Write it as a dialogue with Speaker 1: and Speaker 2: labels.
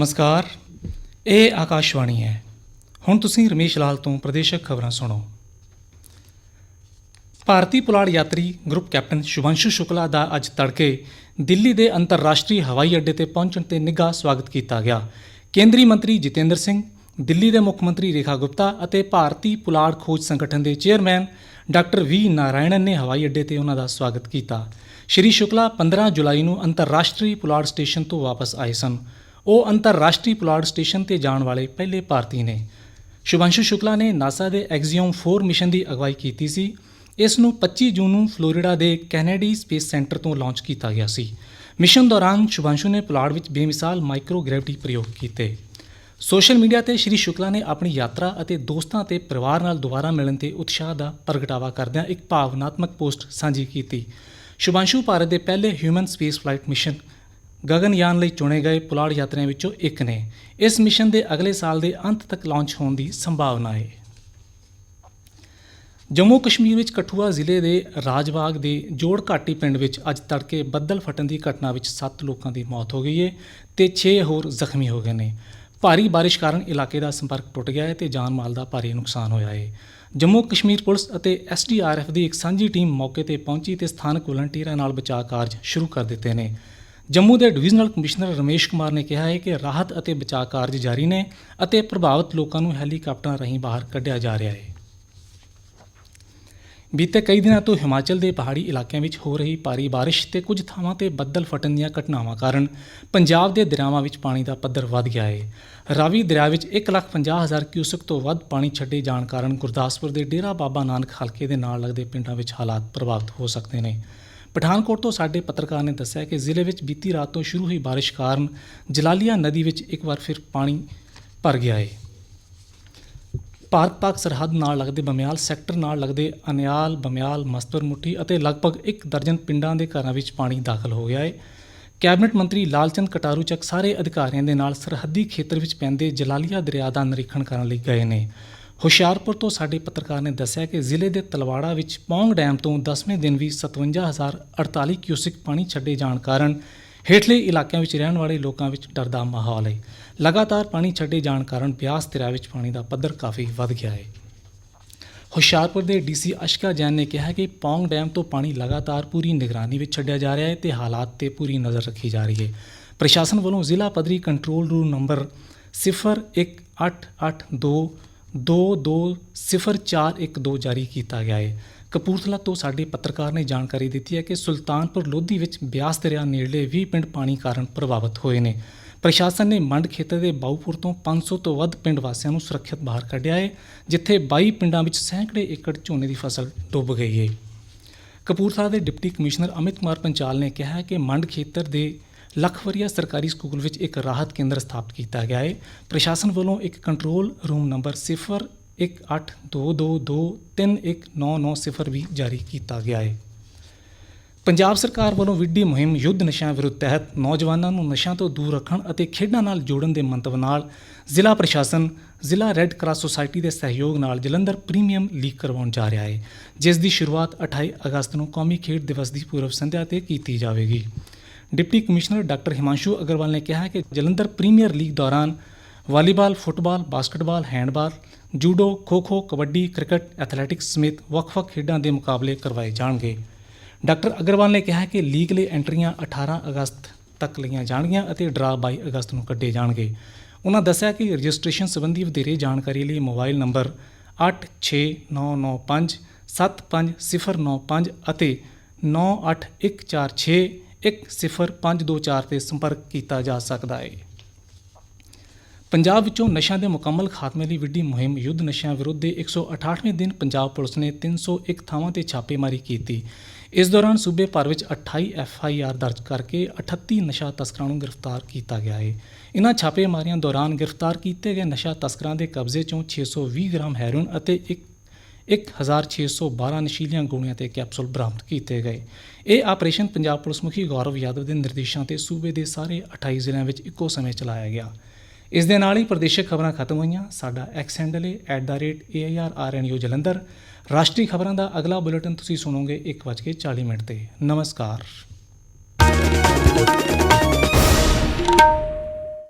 Speaker 1: ਨਮਸਕਾਰ। ਇਹ ਆਕਾਸ਼ਵਾਣੀ ਹੈ। ਹੁਣ ਤੁਸੀਂ ਰਮੇਸ਼ ਲਾਲ ਤੋਂ ਪ੍ਰਦੇਸ਼ਕ ਖਬਰਾਂ ਸੁਣੋ। ਭਾਰਤੀ ਪੁਲਾੜ ਯਾਤਰੀ ਗਰੁੱਪ ਕੈਪਟਨ ਸ਼ੁਭਾਂਸ਼ੂ ਸ਼ੁਕਲਾ ਦਾ ਅੱਜ ਤੜਕੇ ਦਿੱਲੀ ਦੇ ਅੰਤਰਰਾਸ਼ਟਰੀ ਹਵਾਈ ਅੱਡੇ ਤੇ ਪਹੁੰਚਣ ਤੇ ਨਿੱਘਾ ਸਵਾਗਤ ਕੀਤਾ ਗਿਆ। ਕੇਂਦਰੀ ਮੰਤਰੀ ਜਿਤੇਂਦਰ ਸਿੰਘ, ਦਿੱਲੀ ਦੇ ਮੁੱਖ ਮੰਤਰੀ ਰੇਖਾ ਗੁਪਤਾ ਅਤੇ ਭਾਰਤੀ ਪੁਲਾੜ ਖੋਜ ਸੰਗਠਨ ਦੇ ਚੇਅਰਮੈਨ ਡਾਕਟਰ ਵੀ ਨਾਰਾਇਣਨ ਨੇ ਹਵਾਈ ਅੱਡੇ ਤੇ ਉਹਨਾਂ ਦਾ ਸਵਾਗਤ ਕੀਤਾ। ਸ਼੍ਰੀ ਸ਼ੁਕਲਾ 15 ਜੁਲਾਈ ਨੂੰ ਅੰਤਰਰਾਸ਼ਟਰੀ ਪੁਲਾੜ ਸਟੇਸ਼ਨ ਤੋਂ ਵਾਪਸ ਆਏ ਸਨ। ਉਹ ਅੰਤਰਰਾਸ਼ਟਰੀ ਪੁਲਾੜ ਸਟੇਸ਼ਨ ਤੇ ਜਾਣ ਵਾਲੇ ਪਹਿਲੇ ਭਾਰਤੀ ਨੇ। ਸ਼ੁਭਾਂਸ਼ੂ ਸ਼ੁਕਲਾ ਨੇ ਨਾਸਾ ਦੇ ਐਗਜ਼ੀਓਮ 4 ਮਿਸ਼ਨ ਦੀ ਅਗਵਾਈ ਕੀਤੀ ਸੀ। ਇਸ ਨੂੰ 25 ਜੂਨ ਨੂੰ ਫਲੋਰੀਡਾ ਦੇ ਕੈਨੇਡੀ ਸਪੇਸ ਸੈਂਟਰ ਤੋਂ ਲਾਂਚ ਕੀਤਾ ਗਿਆ ਸੀ। ਮਿਸ਼ਨ ਦੌਰਾਨ ਸ਼ੁਭਾਂਸ਼ੂ ਨੇ ਪੁਲਾੜ ਵਿੱਚ ਬੇਮਿਸਾਲ ਮਾਈਕਰੋਗ੍ਰੈਵਿਟੀ ਪ੍ਰਯੋਗ ਕੀਤੇ। ਸੋਸ਼ਲ ਮੀਡੀਆ ਤੇ ਸ਼੍ਰੀ ਸ਼ੁਕਲਾ ਨੇ ਆਪਣੀ ਯਾਤਰਾ ਅਤੇ ਦੋਸਤਾਂ ਤੇ ਪਰਿਵਾਰ ਨਾਲ ਦੁਬਾਰਾ ਮਿਲਣ ਤੇ ਉਤਸ਼ਾਹ ਦਾ ਪ੍ਰਗਟਾਵਾ ਕਰਦਿਆਂ ਇੱਕ ਭਾਵਨਾਤਮਕ ਪੋਸਟ ਸਾਂਝੀ ਕੀਤੀ। ਸ਼ੁਭਾਂਸ਼ੂ ਭਾਰਤ ਦੇ ਪਹਿਲੇ human space flight mission Gaganyaan ਲਈ ਚੁਣੇ ਗਏ ਪੁਲਾੜ ਯਾਤਰੀਆਂ ਵਿੱਚੋਂ ਇੱਕ ਨੇ। ਇਸ ਮਿਸ਼ਨ ਦੇ ਅਗਲੇ ਸਾਲ ਦੇ ਅੰਤ ਤੱਕ ਲਾਂਚ ਹੋਣ ਦੀ ਸੰਭਾਵਨਾ ਹੈ। ਜੰਮੂ ਕਸ਼ਮੀਰ ਵਿੱਚ ਕਠੂਆ ਜ਼ਿਲ੍ਹੇ ਦੇ ਰਾਜਬਾਗ ਦੇ ਜੋੜ ਘਾਟੀ ਪਿੰਡ ਵਿੱਚ ਅੱਜ ਤੜਕੇ ਬੱਦਲ ਫਟਣ ਦੀ ਘਟਨਾ ਵਿੱਚ 7 ਲੋਕਾਂ ਦੀ ਮੌਤ ਹੋ ਗਈ ਹੈ ਤੇ 6 ਹੋਰ ਜ਼ਖਮੀ ਹੋ ਗਏ ਨੇ। ਭਾਰੀ ਬਾਰਿਸ਼ ਕਾਰਨ ਇਲਾਕੇ ਦਾ ਸੰਪਰਕ ਟੁੱਟ ਗਿਆ ਹੈ ਤੇ ਜਾਨ ਮਾਲ ਦਾ ਭਾਰੀ ਨੁਕਸਾਨ ਹੋਇਆ ਹੈ। ਜੰਮੂ ਕਸ਼ਮੀਰ ਪੁਲਿਸ ਅਤੇ ਐਸਡੀਆਰਐਫ ਦੀ ਇੱਕ ਸਾਂਝੀ ਟੀਮ ਮੌਕੇ ਤੇ ਪਹੁੰਚੀ ਤੇ ਸਥਾਨਕ ਵਲੰਟੀਅਰਾਂ ਨਾਲ ਬਚਾਅ ਕਾਰਜ ਸ਼ੁਰੂ ਕਰ ਦਿੱਤੇ ਨੇ। ਜੰਮੂ ਦੇ ਡਿਵੀਜ਼ਨਲ ਕਮਿਸ਼ਨਰ ਰਮੇਸ਼ ਕੁਮਾਰ ਨੇ ਕਿਹਾ ਹੈ ਕਿ ਰਾਹਤ ਅਤੇ ਬਚਾਅ ਕਾਰਜ ਜਾਰੀ ਨੇ ਅਤੇ ਪ੍ਰਭਾਵਿਤ ਲੋਕਾਂ ਨੂੰ ਹੈਲੀਕਾਪਟਰਾਂ ਰਾਹੀਂ ਬਾਹਰ ਕੱਢਿਆ ਜਾ ਰਿਹਾ ਹੈ। ਬੀਤੇ ਕਈ ਦਿਨਾਂ ਤੋਂ ਹਿਮਾਚਲ ਦੇ ਪਹਾੜੀ ਇਲਾਕਿਆਂ ਵਿੱਚ ਹੋ ਰਹੀ ਭਾਰੀ ਬਾਰਿਸ਼ ਤੇ ਕੁਝ ਥਾਵਾਂ ਤੇ ਬੱਦਲ ਫਟਣ ਦੀਆਂ ਘਟਨਾਵਾਂ ਕਾਰਨ ਪੰਜਾਬ ਦੇ ਦਰਿਆਵਾਂ ਵਿੱਚ ਪਾਣੀ ਦਾ ਪੱਧਰ ਵੱਧ ਗਿਆ ਹੈ। ਰਾਵੀ ਦਰਿਆ ਵਿੱਚ 1,50,000 ਕਿਊਸਕ ਤੋਂ ਵੱਧ ਪਾਣੀ ਛੱਡੇ ਜਾਣ ਕਾਰਨ ਗੁਰਦਾਸਪੁਰ ਦੇ ਡੇਰਾ ਬਾਬਾ ਨਾਨਕ ਹਲਕੇ ਦੇ ਨਾਲ ਲੱਗਦੇ ਪਿੰਡਾਂ ਵਿੱਚ ਹਾਲਾਤ ਪ੍ਰਭਾਵਿਤ ਹੋ ਸਕਦੇ ਨੇ। ਪਠਾਨਕੋਟ ਤੋਂ ਸਾਡੇ ਪੱਤਰਕਾਰ ਨੇ ਦੱਸਿਆ ਕਿ ਜ਼ਿਲ੍ਹੇ ਵਿੱਚ ਬੀਤੀ ਰਾਤ ਤੋਂ ਸ਼ੁਰੂ ਹੋਈ ਬਾਰਿਸ਼ ਕਾਰਨ ਜਲਾਲੀਆ ਨਦੀ ਵਿੱਚ ਇੱਕ ਵਾਰ ਫਿਰ ਪਾਣੀ ਭਰ ਗਿਆ ਹੈ ਭਾਰਤ ਪਾਕ ਸਰਹੱਦ ਨਾਲ ਲੱਗਦੇ ਬਮਿਆਲ, ਸੈਕਟਰ ਨਾਲ ਲੱਗਦੇ ਅਨਿਆਲ, ਬਮਿਆਲ, ਮਸਤਰ ਮੁੱਠੀ ਅਤੇ ਲਗਭਗ ਇੱਕ ਦਰਜਨ ਪਿੰਡਾਂ ਦੇ ਘਰਾਂ ਵਿੱਚ ਪਾਣੀ ਦਾਖਲ ਹੋ ਗਿਆ ਹੈ ਕੈਬਨਿਟ ਮੰਤਰੀ ਲਾਲਚੰਦ ਕਟਾਰੂ ਚੱਕ ਸਾਰੇ ਅਧਿਕਾਰੀਆਂ ਦੇ ਨਾਲ ਸਰਹੱਦੀ ਖੇਤਰ ਵਿੱਚ ਪੈਂਦੇ ਜਲਾਲੀਆ ਦਰਿਆ ਦਾ ਨਿਰੀਖਣ ਕਰਨ ਲਈ ਗਏ ਨੇ। ਹੁਸ਼ਿਆਰਪੁਰ ਤੋਂ ਸਾਡੇ ਪੱਤਰਕਾਰ ਨੇ ਦੱਸਿਆ ਕਿ ਜ਼ਿਲ੍ਹੇ ਦੇ ਤਲਵਾੜਾ ਵਿੱਚ ਪੌਂਗ ਡੈਮ ਤੋਂ 10ਵੇਂ ਦਿਨ ਵੀ 57048 ਕਿਊਸਿਕ ਪਾਣੀ ਛੱਡੇ ਜਾਣ ਕਾਰਨ ਹੇਠਲੇ ਇਲਾਕਿਆਂ ਵਿੱਚ ਰਹਿਣ ਵਾਲੇ ਲੋਕਾਂ ਵਿੱਚ ਡਰ ਦਾ ਮਾਹੌਲ ਹੈ। ਲਗਾਤਾਰ ਪਾਣੀ ਛੱਡੇ ਜਾਣ ਕਾਰਨ ਬਿਆਸ ਦਰਿਆ ਵਿੱਚ ਪਾਣੀ ਦਾ ਪੱਧਰ ਕਾਫੀ ਵੱਧ ਗਿਆ ਹੈ। ਹੁਸ਼ਿਆਰਪੁਰ ਦੇ ਡੀਸੀ ਅਸ਼ਕਾ ਜੈਨ ਨੇ ਕਿਹਾ ਕਿ ਪੌਂਗ ਡੈਮ ਤੋਂ ਪਾਣੀ ਲਗਾਤਾਰ ਪੂਰੀ ਨਿਗਰਾਨੀ ਵਿੱਚ ਛੱਡਿਆ ਜਾ ਰਿਹਾ ਹੈ ਤੇ ਹਾਲਾਤ ਤੇ ਪੂਰੀ ਨਜ਼ਰ ਰੱਖੀ ਜਾ ਰਹੀ ਹੈ। ਪ੍ਰਸ਼ਾਸਨ ਵੱਲੋਂ ਜ਼ਿਲ੍ਹਾ ਪੱਧਰੀ ਕੰਟਰੋਲ ਰੂਮ ਨੰਬਰ 018822 2204012 ਜਾਰੀ ਕੀਤਾ ਗਿਆ ਹੈ ਕਪੂਰਥਲਾ ਤੋਂ ਸਾਡੇ ਪੱਤਰਕਾਰ ਨੇ ਜਾਣਕਾਰੀ ਦਿੱਤੀ ਹੈ ਕਿ ਸੁਲਤਾਨਪੁਰ ਲੋਧੀ ਵਿੱਚ ਬਿਆਸ ਦਰਿਆ ਨੇੜਲੇ 20 ਪਿੰਡ ਪਾਣੀ ਕਾਰਨ ਪ੍ਰਭਾਵਿਤ ਹੋਏ ਨੇ। ਪ੍ਰਸ਼ਾਸਨ ਨੇ ਮੰਡ ਖੇਤਰ ਦੇ ਬਾਉਪੁਰ ਤੋਂ 500 ਤੋਂ ਵੱਧ ਪਿੰਡ ਵਾਸੀਆਂ ਨੂੰ ਸੁਰੱਖਿਅਤ ਬਾਹਰ ਕੱਢਿਆ ਹੈ ਜਿੱਥੇ 22 ਪਿੰਡਾਂ ਵਿੱਚ ਸੈਂਕੜੇ ਏਕੜ ਝੋਨੇ ਦੀ ਫਸਲ ਡੁੱਬ ਗਈ ਹੈ ਕਪੂਰਥਲਾ ਦੇ ਡਿਪਟੀ ਕਮਿਸ਼ਨਰ ਅਮਿਤ ਕੁਮਾਰ ਪੰਚਾਲ ਨੇ ਕਿਹਾ ਹੈ ਕਿ ਮੰਡ ਖੇਤਰ ਦੇ ਲਖਵਰੀਆ ਸਰਕਾਰੀ ਸਕੂਲ ਵਿੱਚ ਇੱਕ ਰਾਹਤ ਕੇਂਦਰ ਸਥਾਪਿਤ ਕੀਤਾ ਗਿਆ ਹੈ। ਪ੍ਰਸ਼ਾਸਨ ਵੱਲੋਂ ਇੱਕ ਕੰਟਰੋਲ ਰੂਮ ਨੰਬਰ 0182223199 ਵੀ ਜਾਰੀ ਕੀਤਾ ਗਿਆ ਹੈ। ਪੰਜਾਬ ਸਰਕਾਰ ਵੱਲੋਂ ਵਿੱਢੀ ਮੁਹਿੰਮ ਯੁੱਧ ਨਸ਼ਿਆਂ ਵਿਰੁੱਧ ਤਹਿਤ ਨੌਜਵਾਨਾਂ ਨੂੰ ਨਸ਼ਿਆਂ ਤੋਂ ਦੂਰ ਰੱਖਣ ਅਤੇ ਖੇਡਾਂ ਨਾਲ ਜੋੜਨ ਦੇ ਮੰਤਵ ਨਾਲ ਜ਼ਿਲ੍ਹਾ ਪ੍ਰਸ਼ਾਸਨ, ਜ਼ਿਲ੍ਹਾ ਰੈੱਡ ਕਰਾਸ ਸੁਸਾਇਟੀ ਦੇ ਸਹਿਯੋਗ ਨਾਲ ਜਲੰਧਰ ਪ੍ਰੀਮੀਅਮ ਲੀਗ ਕਰਵਾਉਣ ਜਾ ਰਿਹਾ ਹੈ। ਜਿਸ ਦੀ ਸ਼ੁਰੂਆਤ 28 ਅਗਸਤ ਨੂੰ ਕੌਮੀ ਖੇਡ ਦਿਵਸ ਦੀ ਪੂਰਵ ਸੰਧਿਆ ਤੇ ਕੀਤੀ ਜਾਵੇਗੀ। Deputy commissioner doctor Himanshu Agarwal ਨੇ ਕਿਹਾ ਕਿ ਜਲੰਧਰ ਪ੍ਰੀਮੀਅਰ ਲੀਗ ਦੌਰਾਨ volleyball, football, basketball, handball, judo, kho-kho, kabaddi, cricket, athletics ਸਮੇਤ ਵੱਖ-ਵੱਖ ਖੇਡਾਂ ਦੇ ਮੁਕਾਬਲੇ ਕਰਵਾਏ ਜਾਣਗੇ। ਡਾਕਟਰ ਅਗਰਵਾਲ ਨੇ ਕਿਹਾ ਕਿ ਲੀਗ ਲਈ ਐਂਟਰੀਆਂ 18 ਅਗਸਤ ਤੱਕ ਲਈਆਂ ਜਾਣਗੀਆਂ ਅਤੇ ਡਰਾ 22 ਅਗਸਤ ਨੂੰ ਕੱਢੇ ਜਾਣਗੇ। ਉਹਨਾਂ ਦੱਸਿਆ ਕਿ ਰਜਿਸਟ੍ਰੇਸ਼ਨ ਸੰਬੰਧੀ ਵਧੇਰੇ ਜਾਣਕਾਰੀ ਲਈ ਮੋਬਾਈਲ ਨੰਬਰ 8699575095 ਅਤੇ 9814610524 ਤੇ ਸੰਪਰਕ ਕੀਤਾ ਜਾ ਸਕਦਾ ਹੈ ਪੰਜਾਬ ਵਿੱਚੋਂ ਨਸ਼ਿਆਂ ਦੇ ਮੁਕੰਮਲ ਖਾਤਮੇ ਲਈ ਵਿੱਢੀ ਮੁਹਿੰਮ ਯੁੱਧ ਨਸ਼ਿਆਂ ਵਿਰੁੱਧ ਦੇ 168ਵੇਂ ਦਿਨ ਪੰਜਾਬ ਪੁਲਿਸ ਨੇ 301 ਥਾਵਾਂ ਤੇ ਛਾਪੇਮਾਰੀ ਕੀਤੀ। ਇਸ ਦੌਰਾਨ ਸੂਬੇ ਭਰ ਵਿੱਚ 28 ਐਫ ਆਈ ਆਰ ਦਰਜ ਕਰਕੇ 38 ਨਸ਼ਾ ਤਸਕਰਾਂ ਨੂੰ ਗ੍ਰਿਫਤਾਰ ਕੀਤਾ ਗਿਆ ਹੈ ਇਨ੍ਹਾਂ ਛਾਪੇਮਾਰੀਆਂ ਦੌਰਾਨ ਗ੍ਰਿਫਤਾਰ ਕੀਤੇ ਗਏ ਨਸ਼ਾ ਤਸਕਰਾਂ ਦੇ ਕਬਜ਼ੇ ਚੋਂ 620 ਗ੍ਰਾਮ ਹੈਰੋਇਨ ਅਤੇ ਇੱਕ 1612 ਨਸ਼ੀਲੀਆਂ ਗੋਲੀਆਂ ਤੇ ਕੈਪਸੂਲ ਬਰਾਮਦ ਕੀਤੇ ਗਏ। ਇਹ ਆਪਰੇਸ਼ਨ ਪੰਜਾਬ ਪੁਲਿਸ ਮੁਖੀ ਗੌਰਵ ਯਾਦਵ ਦੇ ਨਿਰਦੇਸ਼ਾਂ ਤੇ ਸੂਬੇ ਦੇ ਸਾਰੇ 28 ਜ਼ਿਲ੍ਹਿਆਂ ਵਿੱਚ ਇੱਕੋ ਸਮੇਂ ਚਲਾਇਆ ਗਿਆ। ਇਸ ਦੇ ਨਾਲ ਹੀ ਪ੍ਰਦੇਸ਼ਕ ਖਬਰਾਂ ਖਤਮ ਹੋਈਆਂ। ਸਾਡਾ ਐਕਸ ਹੈਂਡਲ ਹੈ @airrnu ਜਲੰਧਰ। ਰਾਸ਼ਟਰੀ ਖਬਰਾਂ ਦਾ ਅਗਲਾ ਬੁਲੇਟਿਨ ਤੁਸੀਂ ਸੁਣੋਗੇ 1:40 ਮਿੰਟ ਤੇ। ਨਮਸਕਾਰ।